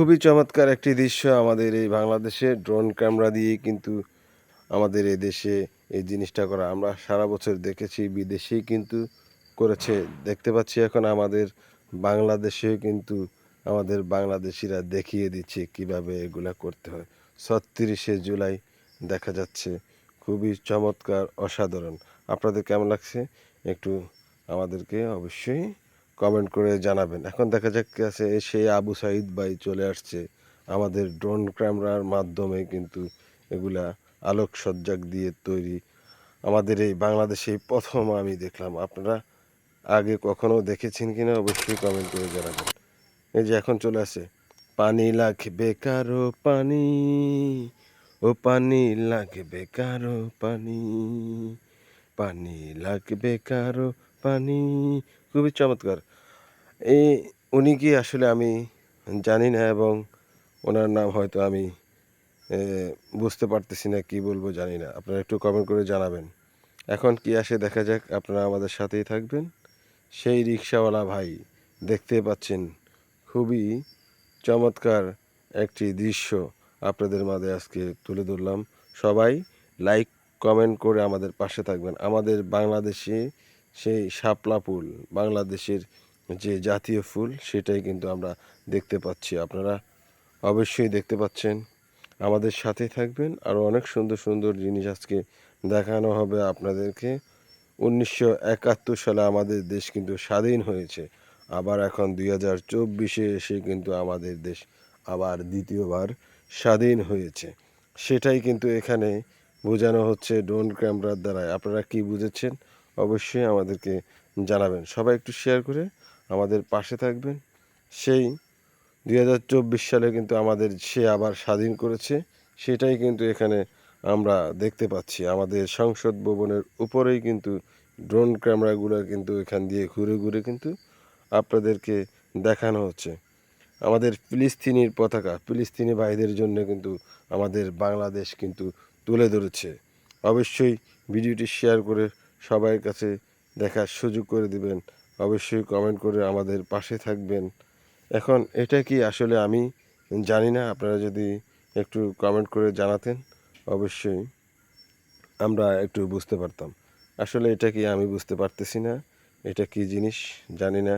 খুবই চমৎকার একটি দৃশ্য আমাদের এই বাংলাদেশে, ড্রোন ক্যামেরা দিয়ে কিন্তু আমাদের এই দেশে এই জিনিসটা করা। আমরা সারা বছর দেখেছি বিদেশেই কিন্তু করেছে। দেখতে পাচ্ছি এখন আমাদের বাংলাদেশেও কিন্তু আমাদের বাংলাদেশিরা দেখিয়ে দিচ্ছে কীভাবে এগুলা করতে হয়। ছত্রিশে জুলাই দেখা যাচ্ছে, খুবই চমৎকার, অসাধারণ। আপনাদের কেমন লাগছে? একটু আমাদেরকে অবশ্যই কমেন্ট করে জানাবেন। এখন দেখা যাক আছে সেই আবু সাইদ ভাই চলে আসছে। আমাদের ড্রোন ক্যামেরার মাধ্যমে কিন্তু এগুলা আলোকসজ্জাক দিয়ে তৈরি। আমাদের এই বাংলাদেশে প্রথম আমি দেখলাম। আপনারা আগে কখনো দেখেছেন কিনা অবশ্যই কমেন্ট করে জানাবেন। এই যে এখন চলে আসে। পানি লাগবে কারও পানি, ও পানি লাগবে কারও পানি পানি লাগবে কারও পানি খুবই চমৎকার। এই উনি কি আসলে আমি জানি না এবং ওনার নাম হয়তো আমি বুঝতে পারতেছি না, কী বলব জানি না। আপনারা একটু কমেন্ট করে জানাবেন। এখন কি আসে দেখা যাক, আপনারা আমাদের সাথেই থাকবেন। সেই রিক্সাওয়ালা ভাই দেখতে পাচ্ছেন, খুবই চমৎকার একটি দৃশ্য আপনাদের মাঝে আজকে তুলে ধরলাম। সবাই লাইক কমেন্ট করে আমাদের পাশে থাকবেন। আমাদের বাংলাদেশে সেই শাপলা ফুল, বাংলাদেশের যে জাতীয় ফুল, সেটাই কিন্তু আমরা দেখতে পাচ্ছি। আপনারা অবশ্যই দেখতে পাচ্ছেন। আমাদের সাথে থাকবেন। আরও অনেক সুন্দর সুন্দর জিনিস আজকে দেখানো হবে আপনাদেরকে। উনিশশো একাত্তর সালে আমাদের দেশ কিন্তু স্বাধীন হয়েছে। আবার এখন দুই হাজার চব্বিশে এসে কিন্তু আমাদের দেশ আবার দ্বিতীয়বার স্বাধীন হয়েছে। সেটাই কিন্তু এখানে বোঝানো হচ্ছে ড্রোন ক্যামেরার দ্বারা আপনারা কি বুঝেছেন? অবশ্যই আমাদেরকে জানাবেন। সবাই একটু শেয়ার করে আমাদের পাশে থাকবেন। সেই দুই হাজার চব্বিশ সালে কিন্তু আমাদের সে আবার স্বাধীন করেছে, সেটাই কিন্তু এখানে আমরা দেখতে পাচ্ছি। আমাদের সংসদ ভবনের উপরেই কিন্তু ড্রোন ক্যামেরাগুলো কিন্তু এখান দিয়ে ঘুরে ঘুরে কিন্তু আপনাদেরকে দেখানো হচ্ছে। আমাদের ফিলিস্তিনির পতাকা, ফিলিস্তিনি ভাইদের জন্য কিন্তু আমাদের বাংলাদেশ কিন্তু তুলে ধরেছে। অবশ্যই ভিডিওটি শেয়ার করে সবার কাছে দেখার সুযোগ করে দিবেন। অবশ্যই কমেন্ট করে আমাদের পাশে থাকবেন। এখন এটা কি আসলে আমি জানি না, আপনারা যদি একটু কমেন্ট করে জানাতেন, অবশ্যই আমরা একটু বুঝতে পারতাম। আসলে এটা কি আমি বুঝতে পারতেছি না? এটা কি জিনিস? জানি না।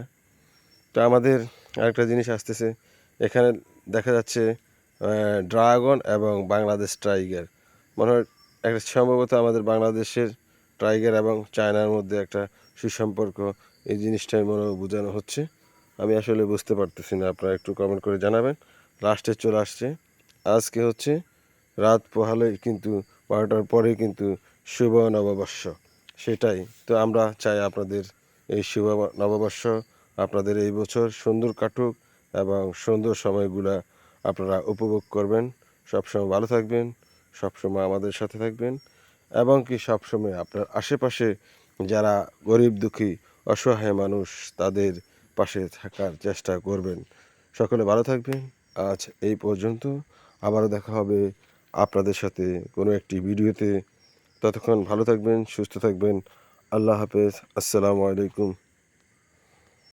তো আমাদের আরেকটা জিনিস আসতেছে। এখানে দেখা যাচ্ছে ড্রাগন এবং বাংলাদেশ টাইগার। মনে হয় একটা সম্ভবত আমাদের বাংলাদেশের টাইগার এবং চায়নার মধ্যে একটা সুসম্পর্ক এই জিনিসটাই মনে বোঝানো হচ্ছে। আমি আসলে বুঝতে পারতেছি না, আপনারা একটু কমেন্ট করে জানাবেন। লাস্টে চলে আসছে। আজকে হচ্ছে রাত পোহালে কিন্তু বারোটার পরে কিন্তু শুভ নববর্ষ। সেটাই। তো আমরা চাই আপনাদের এই শুভ নববর্ষ, আপনাদের এই বছর সুন্দর কাটুক এবং সুন্দর সময়গুলা আপনারা উপভোগ করবেন। সবসময় ভালো থাকবেন, সবসময় আমাদের সাথে থাকবেন। এবং কি সবসময় আপনার আশেপাশে যারা গরিব, দুঃখী, অসহায় মানুষ তাদের পাশে থাকার চেষ্টা করবেন। সকলে ভালো থাকবেন। আজ এই পর্যন্ত। আবারও দেখা হবে আপনাদের সাথে কোনো একটি ভিডিওতে। ততক্ষণ ভালো থাকবেন, সুস্থ থাকবেন। আল্লাহ হাফেজ। আসসালামু আলাইকুম।